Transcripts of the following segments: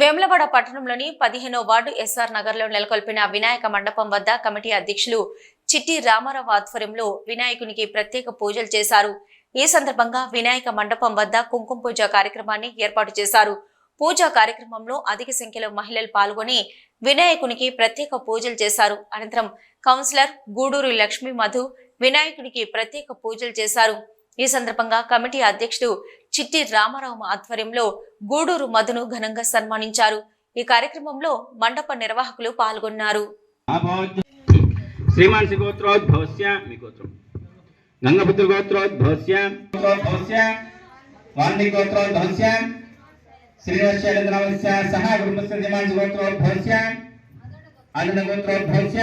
వేములవాడ పట్టణంలోని పదిహేనో ward SR నగర్లో నెలకొల్పిన వినాయక మండపం వద్ద కమిటీ అధ్యక్షులు చిట్టి రామారావు ఆధ్వర్యంలో వినాయకునికి ప్రత్యేక పూజలు చేశారు. ఈ సందర్భంగా వినాయక మండపం వద్ద కుంకుమ పూజ కార్యక్రమాన్ని ఏర్పాటు చేశారు. పూజా కార్యక్రమంలో అధిక సంఖ్యలో మహిళలు పాల్గొని వినాయకునికి ప్రత్యేక పూజలు చేశారు. అనంతరం కౌన్సిలర్ గూడూరు లక్ష్మీ మధు వినాయకునికి ప్రత్యేక పూజలు చేశారు. ఈ సందర్భంగా కమిటీ అధ్యక్షుడు చిట్టి రామారావు ఆధ్వర్యంలో గూడూరు మధును ఘనంగా సన్మానించారు. ఈ కార్యక్రమంలో మండప నిర్వాహకులు పాల్గొన్నారు. అభవత్ శ్రీమాన్ గోత్రోద్భవస్య మీ గోత్రం. గంగపుత్ర గోత్రోద్భవస్య. గోత్రోద్భవస్య వాల్మీ గోత్రోద్భవస్య శ్రీరశ్చైలద్రవస్య సహ కుటుంబస్య శ్రీమాన్ గోత్రోద్భవస్య అరుణ గోత్రోద్భవస్య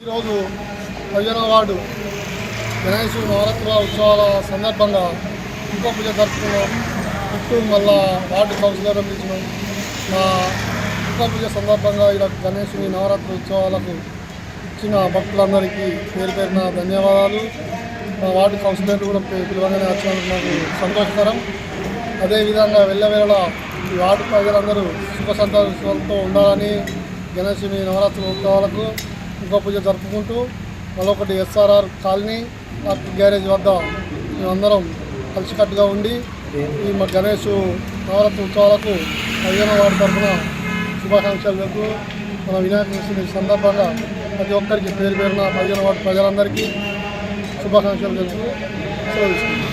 ఈరోజు పదిహేనవ వార్డు గణేశ నవరాత్రుల ఉత్సవాల సందర్భంగా ఇంకో పూజ జరుపుకున్నాం చుట్టూ మళ్ళా వార్డు కౌన్సిలర్ పిలిచినాం మా ఇంకో పూజ సందర్భంగా ఇలా గణేశుని నవరాత్రి ఉత్సవాలకు ఇచ్చిన భక్తులందరికీ పేరు పేరున ధన్యవాదాలు. మా వార్డు కౌన్సిలర్ కూడా పిలవగానే వచ్చినందుకు నాకు సంతోషకరం. అదేవిధంగా వెళ్ళవేళ ఈ వార్డు ప్రజలందరూ సుఖ సంతోషాలతో ఉండాలని గణేశుని నవరాత్రి ఉత్సవాలకు ఇంకో పూజ జరుపుకుంటూ మరొకటి ఎస్ఆర్ఆర్ కాలనీ ఆర్టీ గ్యారేజ్ వద్ద మేమందరం కలిసికట్టుగా ఉండి ఈ మా గణేష్ నవరాత్రి ఉత్సవాలకు పదిహేను వారి తరఫున శుభాకాంక్షలు తెలుపు మన వినాయక సందర్భంగా ప్రతి ఒక్కరికి పేరు పేరున పదిహేను వాటి ప్రజలందరికీ శుభాకాంక్షలు తెలుపు సెలవు